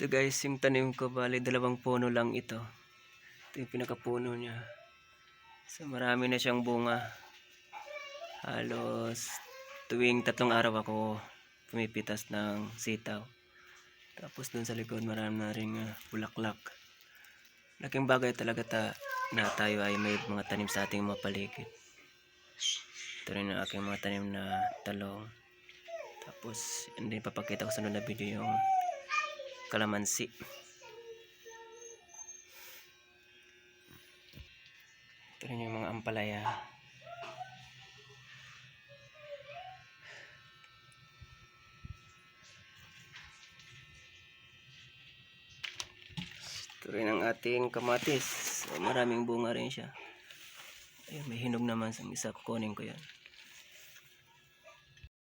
Ito guys, yung tanim ko, bali dalawang puno lang ito. Ito yung pinakapuno niya. So marami na siyang bunga. Halos tuwing tatlong araw ako pumipitas ng sitaw. Tapos dun sa likod marami na rin ah, bulaklak. Laking bagay talaga ta na tayo ay may mga tanim sa ating mga paligid. Ito rin ang aking mga tanim na talong. Tapos, hindi papakita ko sa sunod na video yung kalamansi. Ito rin yung mga ampalaya. Ito rin ang ating kamatis. So, maraming bunga rin siya. Ayun, may hinog naman sa isa. Kukunin ko yan.